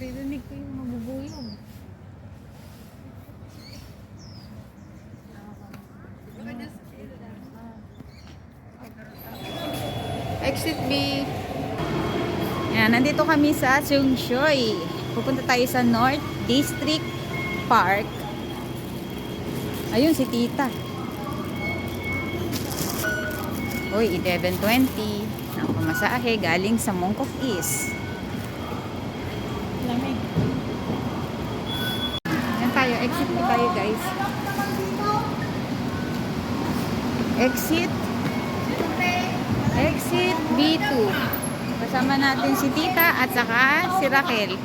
Naririnig ko yung mabubuyog. Exit B. Yan, nandito kami sa Sungshoy. Pupunta tayo sa North District Park. Ayun, si tita. Uy, 11.20. Ang pamasahe galing sa Mongkok East. Lamig. Yan tayo, exit po tayo guys. Exit. Exit B2. Kasama natin si Tita at saka si Raquel.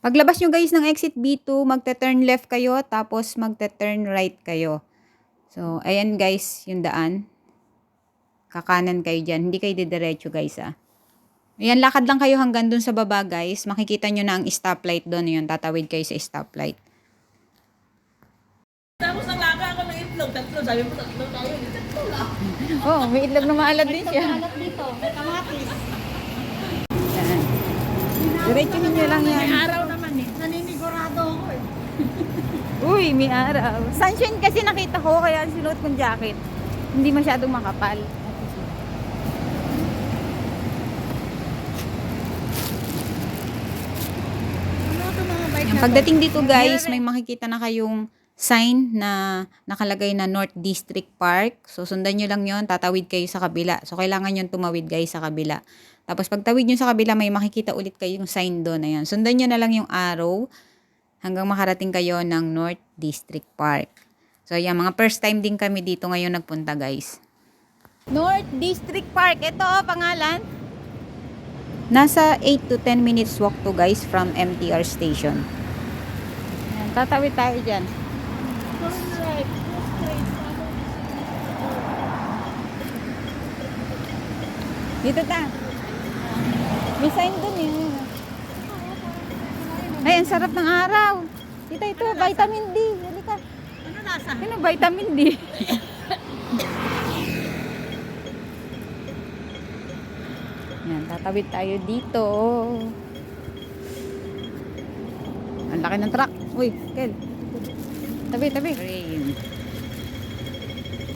Paglabas nyo guys ng exit B2, magte-turn left kayo tapos magte-turn right kayo. So, ayan guys, yung daan. Kakanan kayo dyan. Hindi kayo didiretso guys ah. Ayan, lakad lang kayo hanggang dun sa baba guys. Makikita nyo na ang stoplight doon. Yun, tatawid kayo sa stoplight. Tapos nalaga ako ng itlog, tatlo. Sabi mo, tatlo tayo. Oh, may itlog na maalad din siya. Alat dito. Kamatis. Diretso ninyo lang yan. May araw naman eh. Naninigurado ako eh. Uy, may araw. Sunshine kasi nakita ko, kaya sinuot kong jacket. Hindi masyadong makapal. Ano pagdating dito guys, may makikita na kayong sign na nakalagay na North District Park. So, sundan nyo lang yon tatawid kayo sa kabila. So, kailangan nyo tumawid guys sa kabila. Tapos, pagtawid nyo sa kabila, may makikita ulit kayong sign doon. Ayan. Sundan nyo na lang yung arrow hanggang makarating kayo ng North District Park. So, yan, mga first time din kami dito ngayon nagpunta guys. North District Park. Ito, oh, pangalan. Nasa 8 to 10 minutes walk to guys from MTR station. Ayan, tatawid tayo dyan. Dito ta. May sign dun eh. Ay, ang sarap ng araw. Dito ito, vitamin D. Halika. Ano nasa? Ano, vitamin D. Yan, tatawid tayo dito. Ang laki ng truck. Uy, Kel. Tabi, tabi. Rain.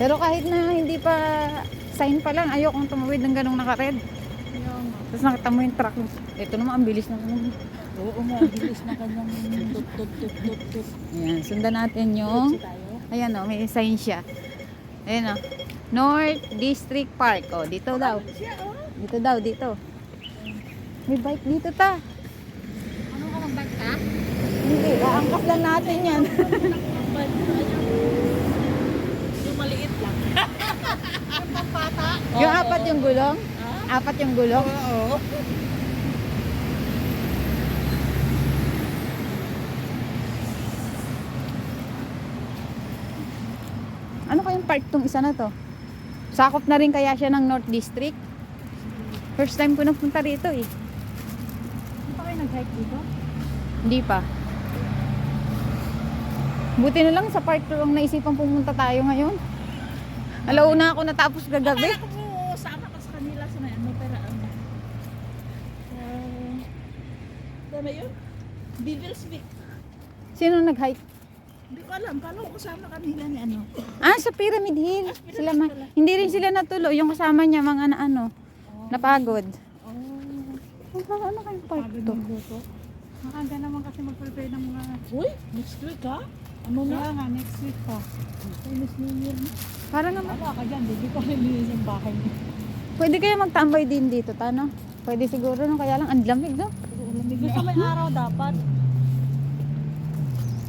Pero kahit na hindi pa sign pa lang, ayokong tumawid ng ganong naka-red. Tapos nakita mo yung truck. Ito naman, ang bilis na Oo nga, bilis na kanyang tut tut tut tut tut. Ayan, sundan natin yung... Ayan o, may sign siya. Ayan o. North District Park. O, dito daw. Siya oh. Dito daw, dito. May bike dito ta. Ano ka mag-bike ka? Hindi, aangkas lang natin yan. Yung maliit lang. Yung pampata. yung apat yung gulong? Apat yung gulong? Oo. Ano kayong park tong isa na to? Sakop na rin kaya siya ng North District? First time ko nagpunta rito eh. Hindi pa kayo nag-hike dito? Hindi pa. Buti na lang sa part 2 lang naisipan pumunta tayo ngayon. Alauna ako natapos gagabi. Akala ko sama ka sa kanila sa may ano, pero ano. Uh, tama yun? Devil's Peak. Sino nag-hike? Hindi ko alam. Paano ko kasama kanila ni ano? Ah, sa Pyramid Hill. Ah, Pyramid Sila ma- pala. hindi rin sila natuloy. Yung kasama niya, mga na ano, napagod. Oh. Ano, ano kayong ng buto. Makanda naman kasi mag-prepare ng mga... Uy, next week ha? Ano na? nga, next week pa. Chinese New Year na. Parang naman, Wala ka dyan, hindi ko nilinis yung bahay niya. pwede kayo magtambay din dito, tano? Pwede siguro, no? Kaya lang, ang lamig, no? Gusto may araw dapat.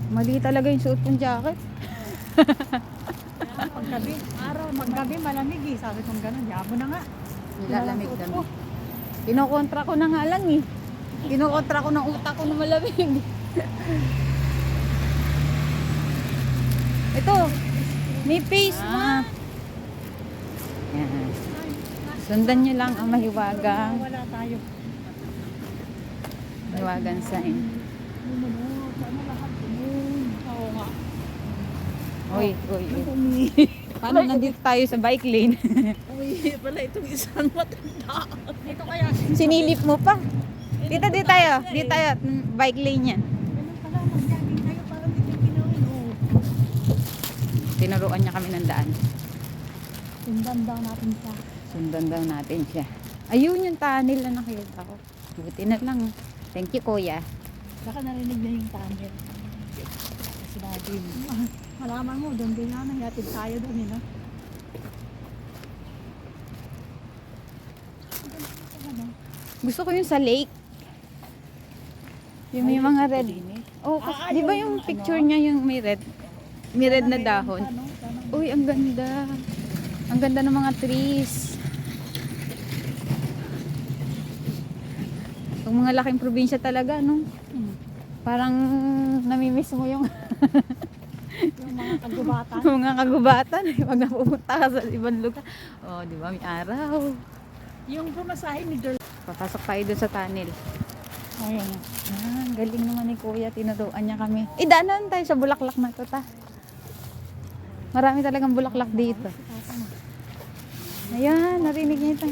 Mali talaga yung suot kong jacket. Kaya paggabi, araw, paggabi malamig eh. Sabi kong gano'n, yabo na nga. Nilalamig kami. ko. Kinokontra ko na nga lang, eh. Kinokontra ko ng utak ko na malamig. Ito, may face mask. Yan. Sundan nyo lang ang mahiwagang, Wala tayo. mahiwagang sign. Oo nga. Uy, uy, uy. Umi. Paano nandito tayo sa bike lane? Umi pala itong isang matanda. Dito kaya Sinilip mo pa. Dito, dito tayo. Dito tayo. Bike lane yan. Ganun pala, mag-jogging tayo para hindi tayo pinawin. Oh. Tinuruan niya kami ng daan. Sundan daw natin siya. Sundan daw natin siya. Ayun yung tunnel na nakita ko. Buti na lang. Thank you, kuya. Baka narinig niya yung tunnel. Kasi mo. Malaman mo, doon din nga nangyatid tayo doon, eh, no? Gusto ko yung sa lake. Yung may mga red. Oh, Ah, di ba yung yung ano? picture niya yung may red? May red na dahon. Uy, ang ganda. Ang ganda ng mga trees. Yung mga laking probinsya talaga, no? Parang namimiss mo yung Yung mga kagubatan. mga kagubatan. eh, Pag napupunta ka sa ibang lugar. Oh, di ba? May araw. yung pumasahin ni Girl. Papasok tayo dun sa tunnel. Ayun. Ah, galing naman ni Kuya. Tinuruan niya kami. Eh, daanan tayo sa bulaklak na to, ta. Marami talagang bulaklak dito. Ayan, narinig niya ito.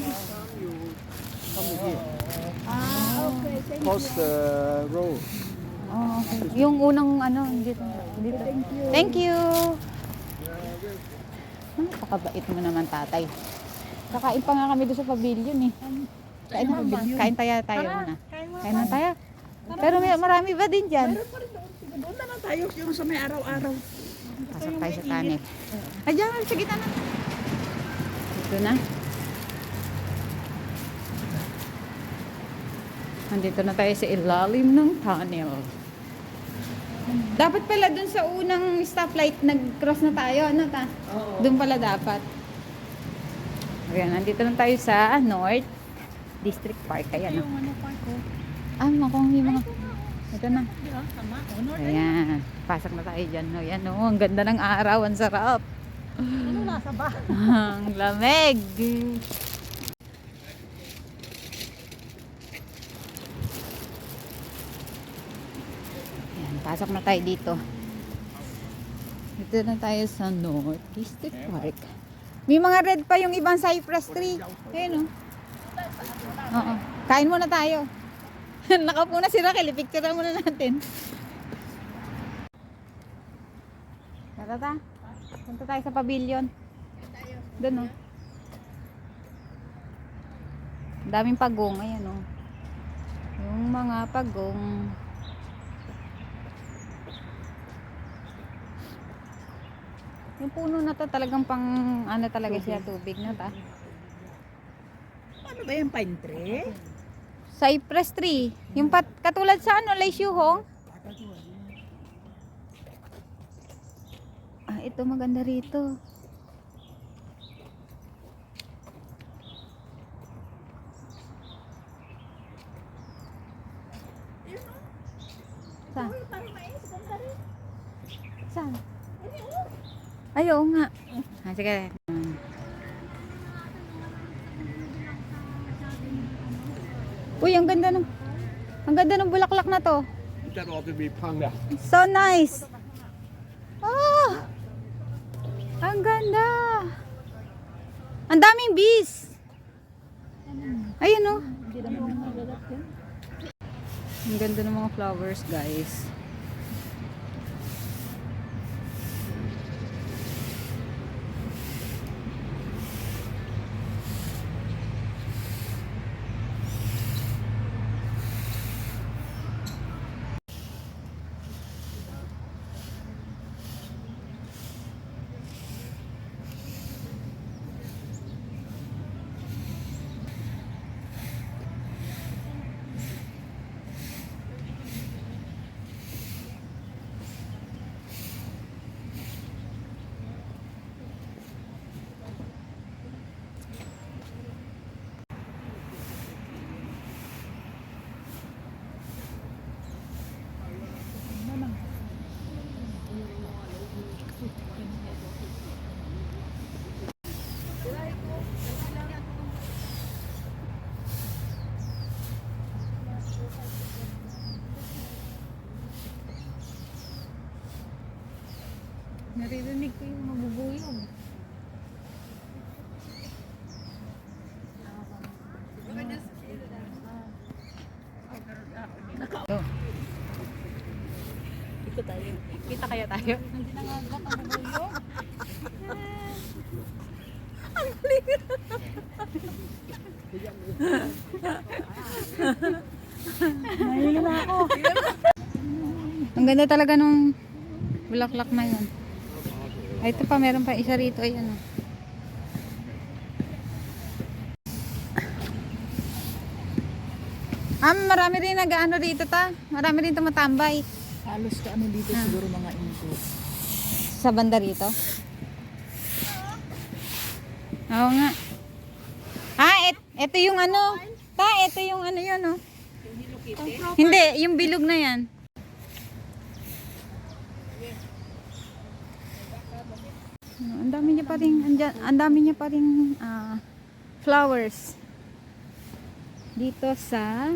Ah, okay. Thank Cross the road. Oh, okay. Yung unang ano, dito. dito. Thank you. Thank you. Napakabait mo naman, tatay. Kakain pa nga kami doon sa pavilion eh. Kain na? Kain tayo tayo muna. Kain na tayo. Pero may, marami ba din dyan? Meron pa rin doon. Sige, Doon na lang tayo yung sa may araw-araw. Pasok tayo sa tunnel. Ay, dyan, sa gitna na. Dito na. Nandito na tayo sa ilalim ng tunnel. Dapat pala dun sa unang stoplight, nag-cross na tayo, ano ta? Doon pala dapat. Ayan, nandito na tayo sa North District Park. Ayan, Yung ano pa ko. ah, makong yung mga... Ito na. Ayan, pasok na tayo dyan. Ayan, oh, ang ganda ng araw, ang sarap. Ano nasa ba? ang lamig. Ayan, pasok na tayo dito. Dito na tayo sa North District Park. May mga red pa yung ibang cypress tree. Ayun, oh. Oo. Kain muna tayo. Nakaupo na si Raquel. Picture muna natin. Tara ta. Punta tayo sa pavilion. Doon oh. Ang Daming pagong. Ayan oh. Yung mga pagong. Yung puno na to talagang pang ano talaga siya tubig na ta. Ano ba yung pine tree? Cypress tree. Yung pat, katulad sa ano, Laisyuhong. Ah, ito maganda rito. Saan? Saan? Ay, oo nga. Ah, sige. Uy, ang ganda ng ang ganda ng bulaklak na to. So nice. Oh! Ang ganda. Ang daming bees. Ayun oh. Ang ganda ng mga flowers, guys. Kita kaya tayo? Hindi na nga agad ang bubulyo. Nahihilo na ako. Ang ganda talaga nung bulaklak na yun. Ay, ito pa, meron pa isa rito. Ayan oh. o. Ah, marami rin nag-ano dito ta. Marami rin tumatambay. Halos ka ano dito siguro mga inko. Sa banda rito. Oo nga. Ah, et, ito yung ano. Ta, ito yung ano yun oh. Hindi, yung bilog na yan. Ah, Ang dami niya pa rin, ang dami niya pa rin ah, flowers. Dito sa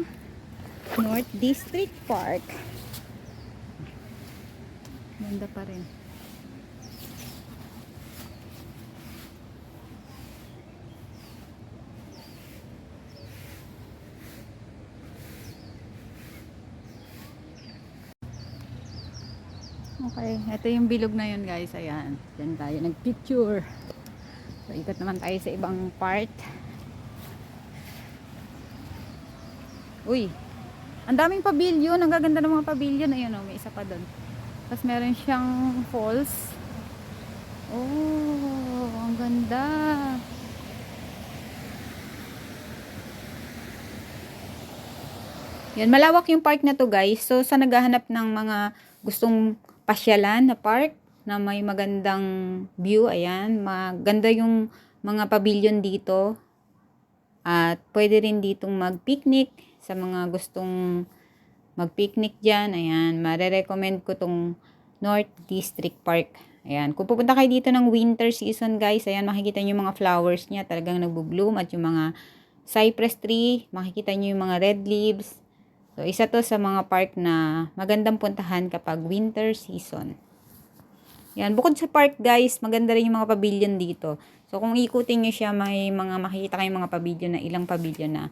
North District Park. Ganda pa rin. Okay, ito yung bilog na yun guys. Ayan, dyan tayo nagpicture. So, ikot naman tayo sa ibang part. Uy, ang daming pavilion. Ang gaganda ng mga pavilion. Ayun o, may isa pa doon. Tapos meron siyang falls. Oh, ang ganda. Yan, malawak yung park na to guys. So, sa naghahanap ng mga gustong pasyalan na park na may magandang view, ayan, maganda yung mga pavilion dito. At pwede rin ditong mag-picnic sa mga gustong mag-picnic dyan. Ayan, marerecommend ko tong North District Park. Ayan, kung pupunta kayo dito ng winter season guys, ayan, makikita nyo yung mga flowers niya, talagang nagbo-bloom at yung mga cypress tree, makikita nyo yung mga red leaves. So, isa to sa mga park na magandang puntahan kapag winter season. Yan, bukod sa park guys, maganda rin yung mga pavilion dito. So, kung ikutin nyo siya, may mga makikita kayong mga pavilion na ilang pavilion na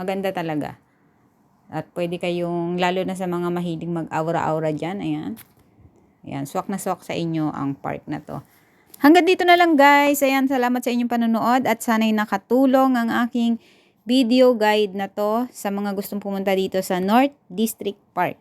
maganda talaga. At pwede kayong, lalo na sa mga mahilig mag-aura-aura dyan, ayan. Ayan, swak na swak sa inyo ang park na to. Hanggang dito na lang guys. Ayan, salamat sa inyong panonood at sana'y nakatulong ang aking video guide na to sa mga gustong pumunta dito sa North District Park.